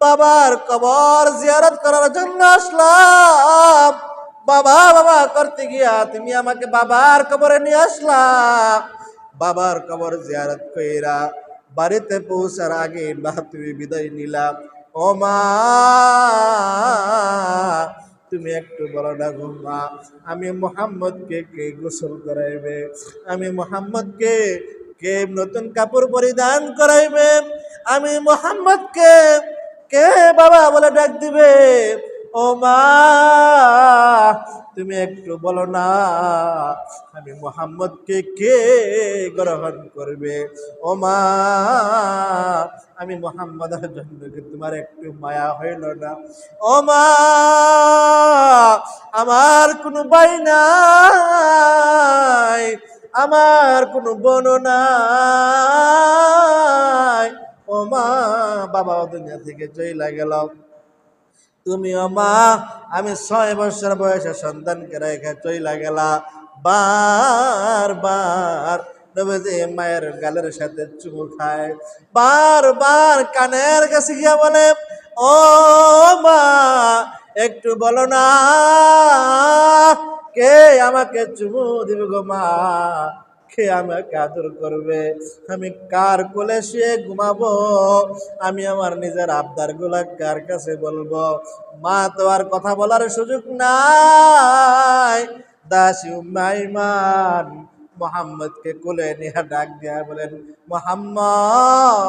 বাবার কবর জিয়ারত করার জন্য আসলাম। বাবা বাবা করতে গিয়া তুমি আমাকে বাবার কবরে নিয়ে আসলাম বাবার কবর জিয়ারত কইরা বাড়িতে পৌঁছার আগে বা তুমি বিদায় নিলাম ও মা, তুমি একটু বলো না গো মা, আমি মোহাম্মদকে কে গোসল করাইবে? আমি মোহাম্মদকে কে নতুন কাপড় পরিধান করাইবে? আমি মোহাম্মদকে কে বাবা বলে ডাক দিবে? ও মা, তুমি একটু বলো না, আমি মোহাম্মদকে কে গ্রহণ করবে? ও মা, আমি মোহাম্মদের জন্য তোমার একটু মায়া হইল না? ও মা, আমার কোনো বাই নাই। আমার কোনো বোন নাই। ও মা বাবা দুনিয়া থেকে চইলা গেল। তুমি ও মা, আমি ছয় বছর বয়সে সন্তানকে রেখে চইলা গেলা। বার বার মায়ের গালের সাথে চুমু খায়। বার বার কানের কাছে গিয়া বলে, ও মা, একটু বলো না কে আমাকে চুমু দিবে গো মা? কে আমাকে আদর করবে? আমি কার কোলে শুয়ে ঘুমাবো? আমি আমার নিজের আবদারগুলা কার কাছে বলব? মা তো আর কথা বলার সুযোগ নাই। দাসী উম্মাইমান মোহাম্মদকে কোলে নিয়ে ডাক দিয়া বলেন, মোহাম্মদ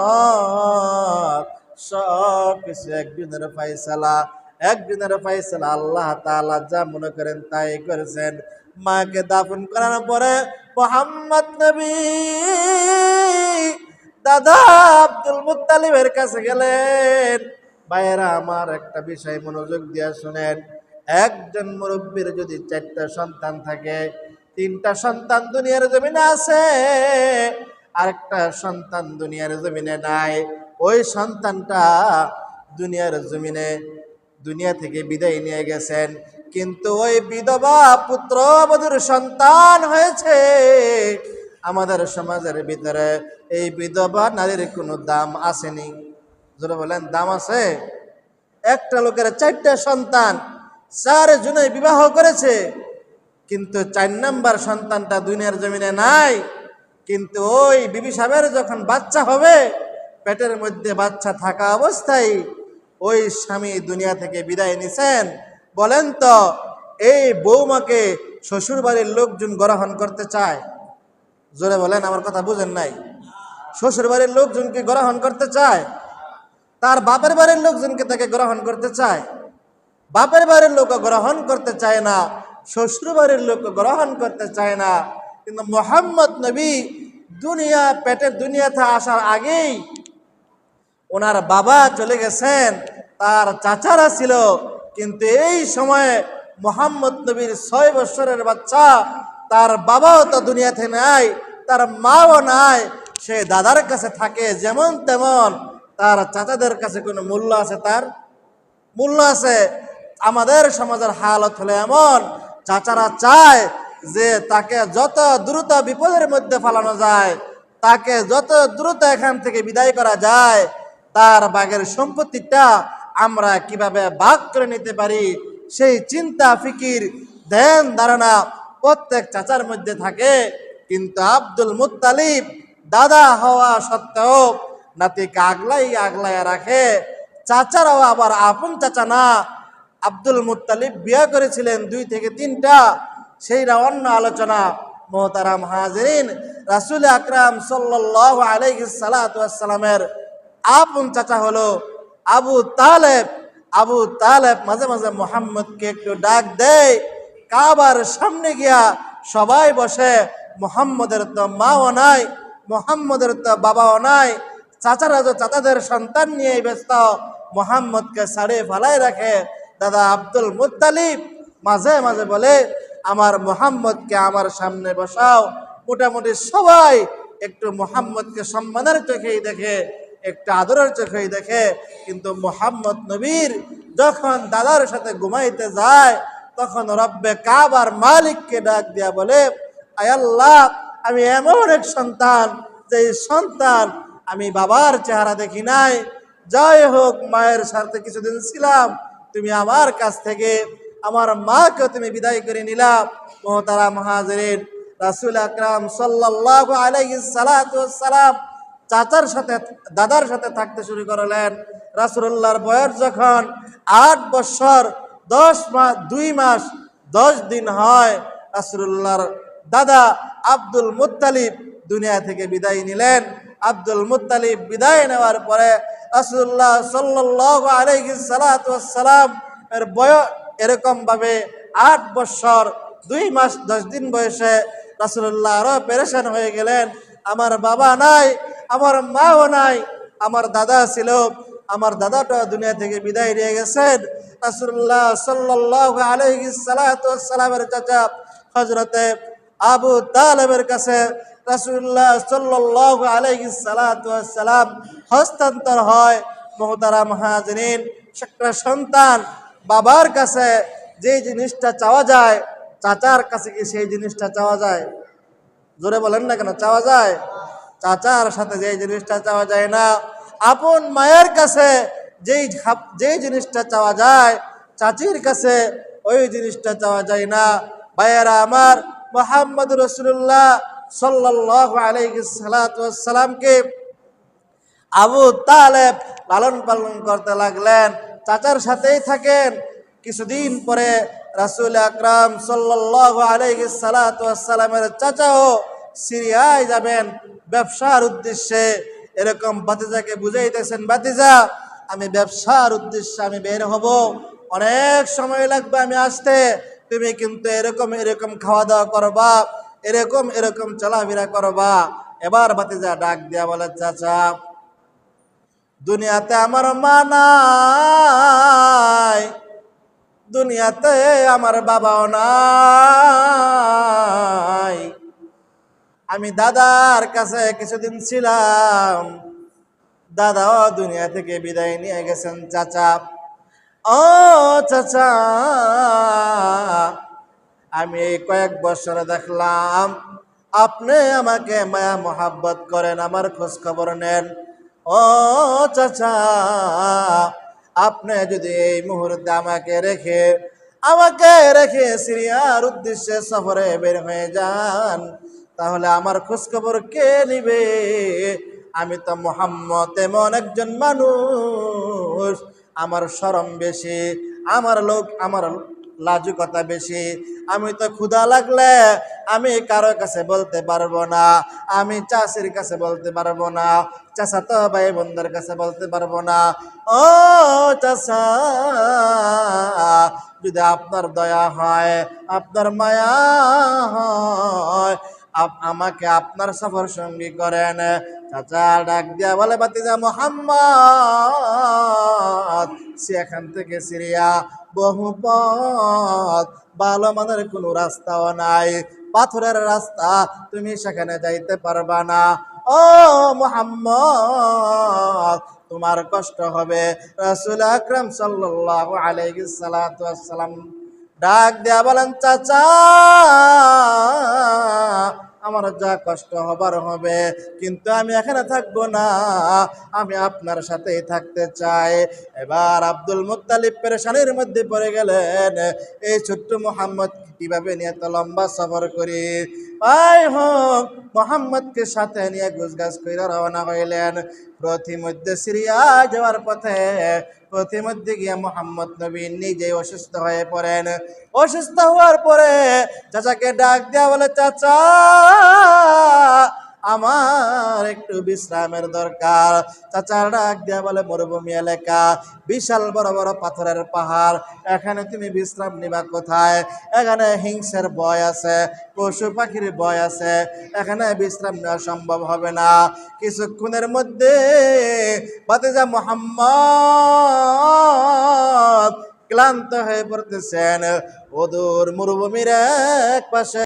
সব কিছু একদিনের ফাইসালা একদিনের ফাইসালা, আল্লাহ তাআলা যা মনে করেন তাই করেছেন। মাকে দাফন করার পরে মোহাম্মদ নবী দাদা আব্দুল মুত্তালিবের কাছে গেলেন। ভাইয়েরা, আমার একটা বিষয় মনোযোগ দিয়ে শোনেন। একজন মুরব্বীর যদি চারটা সন্তান থাকে, তিনটা সন্তান দুনিয়ার জমিনে আছে, আরেকটা সন্তান দুনিয়ার জমিনে নাই। ওই সন্তানটা দুনিয়ার জমিনে দুনিয়া থেকে বিদায় নিয়ে গেছেন। কিন্তু ওই বিধবা পুত্রবধূর সন্তান হয়েছে। আমাদের সমাজের ভিতরে এই বিধবা নারীর কোনো দাম আসেনি। যারা বলেন, দাম আছে? একটা লোকের চারটা সন্তান, চার জনে বিবাহ করেছে। কিন্তু চার নাম্বার সন্তানটা দুনিয়ার জমিনে নাই। কিন্তু ওই বিবি সাহেবের যখন বাচ্চা হবে, পেটের মধ্যে বাচ্চা থাকা অবস্থায় ওই স্বামী দুনিয়া থেকে বিদায় নিছেন। বলেন তো, এই বৌমাকে শ্বশুর বাড়ির লোকজন গ্রহণ করতে চায়? জোরে বলেন, আমার কথা বুঝেন নাই। শ্বশুর বাড়ির লোকজনকে গ্রহণ করতে চায়? তার বাপের বাড়ির লোকজনকে তাকে গ্রহণ করতে চায়? বাপের বাড়ির লোক গ্রহণ করতে চায় না শ্বশুর বাড়ির লোক গ্রহণ করতে চায় না। কিন্তু মোহাম্মদ নবী দুনিয়া, পেটের দুনিয়াতে আসার আগেই ওনার বাবা চলে গেছেন, তার চাচারা ছিল। কিন্তু এই সময়ে মোহাম্মদ নবীর ছয় বছরের বাচ্চা, তার বাবাও তো দুনিয়াতে নাই, তার মাও নাই, সে দাদার কাছে থাকে যেমন তেমন। তার চাচাদের কাছে কোনো মূল্য আছে তার? মূল্য আছে। আমাদের সমাজের হালত হলে এমন, চাচারা চায় যে তাকে যত দ্রুত বিপদের মধ্যে ফালানো যায়, তাকে যত দ্রুত এখান থেকে বিদায় করা যায় তার বাগের সম্পত্তিটা আমরা কীভাবে ভাগ করে নিতে পারি, সেই চিন্তা, ফিকির, ধ্যান, ধারণা প্রত্যেক চাচার মধ্যে থাকে। কিন্তু আব্দুল মুত্তালিব দাদা হওয়া সত্ত্বেও নাতিকে আগলাই আগলায় রাখে। চাচারাও আবার আপন চাচা না। আব্দুল মুত্তালিব বিয়ে করেছিলেন দুই থেকে তিনটা। সেইটা অন্য আলোচনা। মোহতারাম হাজরিন, রাসুল আকরাম সাল্লাহ আলাইসালামের আপন চাচা হলো আবু তালেব। আবু তালেব মাঝে মাঝে মোহাম্মদকে একটু ডাক দেয়। কাবার সামনে গিয়া সবাই বসে, মোহাম্মদের তো মাও নাই, মোহাম্মদের তো বাবাও নাই। চাচারা তো চাচাদের সন্তান নিয়ে ব্যস্ত, মোহাম্মদকে সাড়ে ফালাই রাখে। দাদা আব্দুল মুত্তালিব মাঝে মাঝে বলে, আমার মোহাম্মদকে আমার সামনে বসাও। মোটামুটি সবাই একটু মোহাম্মদকে সম্মানের চোখেই দেখে। একটু আদরের চোখেই দেখে, কিন্তু মোহাম্মদ নবীর যখন দাদার সাথে ঘুমাইতে যায়, তখন রব্বে কাবার মালিককে ডাক দিয়া বলে আয়াল্লাহ আমি এমন এক সন্তান যে সন্তান আমি বাবার চেহারা দেখি নাই। যাই হোক, মায়ের সাথে কিছুদিন ছিলাম, তুমি আমার কাছ থেকে আমার মাকে তুমি বিদায় করে নিলাম মোহতারা মহাজরিন রাসুল আকরাম সাল্লাহ আলাইহি সালাম চাচার সাথে, দাদার সাথে থাকতে শুরু করলেন রাসুল্লাহর বয়স যখন আট বছর, দশ মাস দুই মাস, দশ দিন হয় রাসুল্লাহর দাদা আব্দুল মুত্তালিব দুনিয়া থেকে বিদায় নিলেন। আব্দুল মুত্তালিব বিদায় নেওয়ার পরে রাসুল্লাহ সাল্লাহ আলাইহি সালাম এর বয়স এরকম ভাবে আট বছর, দুই মাস, দশ দিন বয়সে রাসুল্লাহ আরও পেরেশান হয়ে গেলেন। আমার বাবা নাই আমার মাও নাই, আমার দাদা ছিল, আমার দাদাটা দুনিয়া থেকে বিদায় নিয়ে গেছেন। রাসুল্লাহ সাল্লাহ আলহি সালামের চাচা হজরতে আবু তালেবের কাছে রাসুল্লাহ সাল্লাহ আলহি সালাম হস্তান্তর হয়। মোহতারা মহাজনীন একটা সন্তান বাবার কাছে যে জিনিসটা চাওয়া যায়, চাচার কাছে কি সেই জিনিসটা চাওয়া যায়? জোরে বলেন না কেন, চাওয়া যায়? চাচার সাথে যে জিনিসটা চাওয়া যায় না, আপন মায়ের কাছে যেই যেই জিনিসটা চাওয়া যায়, চাচির কাছে ওই জিনিসটা চাওয়া যায় না। ভাইয়েরা আমার, মোহাম্মদ রসুল্লাহ সাল্লাহ আলাইসালামকে আবু তালেব লালন পালন করতে লাগলেন। চাচার সাথেই থাকেন। কিছুদিন পরে রাসুল আকরাম সাল্লাহ আলাইহি সালামের চাচাও সিরিয়ায় যাবেন ব্যবসার উদ্দেশ্যে। এরকম বাতিজাকে বুঝাইতেছেন বাতিজা আমি ব্যবসার উদ্দেশ্যে আমি বের হব। অনেক সময় লাগবে আমি আসতে। তুমি কিন্তু এরকম এরকম খাওয়া দাওয়া করবা, এরকম এরকম চলাফেরা করবা। এবার বাতিজা ডাক দিয়া বলে, চাচা, দুনিয়াতে আমার মা নাই, দুনিয়াতে আমার বাবাও নাই। আমি দাদার কাছে কিছুদিন ছিলাম। দাদাও দুনিয়া থেকে বিদায় নিয়ে গেছেন, চাচা। ও, চাচা, আমি এই কয়েক বছর দেখলাম, আপনি আমাকে মায়া মোহাব্বত করেন, আমার খোঁজ খবর নেন। ও, চাচা, আপনি যদি এই মুহূর্তে আমাকে রেখে আমাকে রেখে সিরিয়ার উদ্দেশ্যে সফরে বের হয়ে যান তাহলে আমার খোঁজ খবর কে নিবে? আমি তো মোহাম্মদ এমন একজন মানুষ। আমার সরম বেশি, আমার লোক আমার লাজুকতা বেশি। আমি তো ক্ষুধা লাগলে আমি কারও কাছে বলতে পারব না। আমি চাষির কাছে বলতে পারব না। চাষা তো ভাই বন্ধুর কাছে বলতে পারব না। ও চাষা, যদি আপনার দয়া হয়, আপনার মায়া হয় আমাকে আপনার সফর সঙ্গী করেন। চাচা ডাক দিয়া বলে বাতিজা মোহাম্মদ, সে এখান থেকে সিরিয়া বহু পথ, ভালো মানের কোনো রাস্তাও নাই। পাথরের রাস্তা তুমি সেখানে যাইতে পারবা না। ও মোহাম্মদ, তোমার কষ্ট হবে। রাসূল আকরাম সাল্লাল্লাহু আলাইহি ওয়াসসালাম ডাক দেয়া বলেন, চাচা আমার যা কষ্ট হবার হবে, কিন্তু আমি এখানে থাকব না। আমি আপনার সাথেই থাকতে চাই। এবার আব্দুল মুতালিব পেরেশানির মধ্যে পড়ে গেলেন। এই ছোট্ট মোহাম্মদ কীভাবে নিয়ে এত লম্বা সফর করি? পাই হোক, মোহাম্মদকে সাথে নিয়ে গুজগাছ করে রওনা হইলেন। প্রতিমধ্যে সিরিয়া যাওয়ার পথে, প্রতিমধ্যে গিয়ে মোহাম্মদ নবী নিজে অসুস্থ হয়ে পড়েন। অসুস্থ হওয়ার পরে চাচাকে ডাক দেওয়া বলে, চাচা আমার একটু বিশ্রামের দরকার। চাচার ডাক দেওয়া বলে মরুভূমি এলাকা, বিশাল বড় বড় পাথরের পাহাড়, এখানে তুমি বিশ্রাম নিবা কোথায়? এখানে হিংসের বয় আছে, পশু পাখির বয় আছে, এখানে বিশ্রাম নেওয়া সম্ভব হবে না। কিছুক্ষণের মধ্যে বাতিজা মোহাম্মদ ক্লান্ত হয়ে পড়তেছেন। ওদূর মরুভূমির এক পাশে